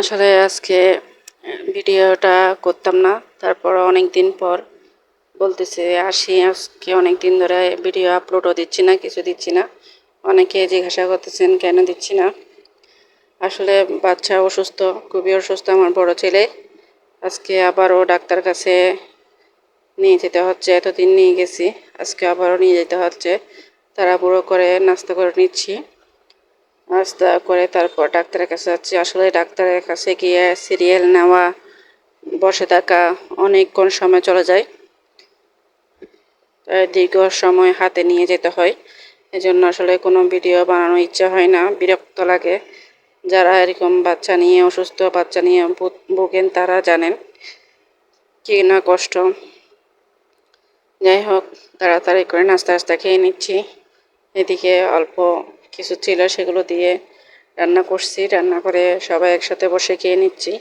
আসলে আজকে ভিডিওটা করতাম না। তারপর অনেক দিন পর বলতেছে, আসি, আজকে অনেক দিন ধরে ভিডিও আপলোডও দিচ্ছি না, কিছু দিচ্ছি না। অনেকে জিজ্ঞাসা করতেছেন, কেন দিচ্ছি না? আসলে বাচ্চা অসুস্থ, খুবই অসুস্থ আমার বড় ছেলে। আজকে আবারও ডাক্তার কাছে নিয়ে যেতে হচ্ছে, এতদিন নিয়ে গেছি, আজকে আবারও নিয়ে যেতে হচ্ছে। তাড়াহুড়ো করে নাস্তা করে নিচ্ছি। নাস্তা করে তারপর ডাক্তারের কাছে যাচ্ছি। আসলে ডাক্তারের কাছে গিয়ে সিরিয়াল নেওয়া, বসে থাকা অনেকক্ষণ সময় চলে যায়। তাই দীর্ঘ সময় হাতে নিয়ে যেতে হয়। এজন্য আসলে কোনো ভিডিও বানানোর ইচ্ছা হয় না, বিরক্ত লাগে। যারা এরকম বাচ্চা নিয়ে, অসুস্থ বাচ্চা নিয়ে ভোগেন তারা জানেন কি না কষ্ট। যাই হোক, তাড়াতাড়ি করে নাস্তা নাস্তা খেয়ে নিচ্ছি। এদিকে অল্প কিছু ছিল সেগুলো দিয়ে রান্না করছি। রান্না করে সবাই একসাথে বসে খেয়ে নিচ্ছি।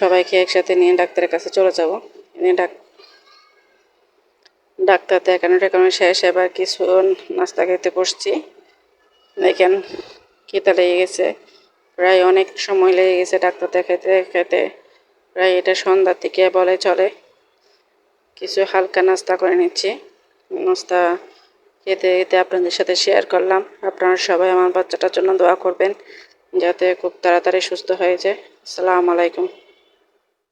সবাইকে একসাথে নিয়ে ডাক্তারের কাছে চলে যাব। এনে ডাক ডাক্তার দেখানো টেকানো শেষ। এবার কিছু নাস্তা খেতে বসছি। দেখেন খেতে লেগে গেছে। প্রায় অনেক সময় লেগে গেছে ডাক্তার দেখাতে খেতে প্রায় এটা সন্ধ্যার দিকে বলে চলে। কিছু হালকা নাস্তা করে নিচ্ছি। নাস্তা খেতে এতে আপনাদের সাথে শেয়ার করলাম। আপনারা সবাই আমার বাচ্চাটার জন্য দোয়া করবেন, যাতে খুব তাড়াতাড়ি সুস্থ হয়ে যায়। আসসালামু আলাইকুম।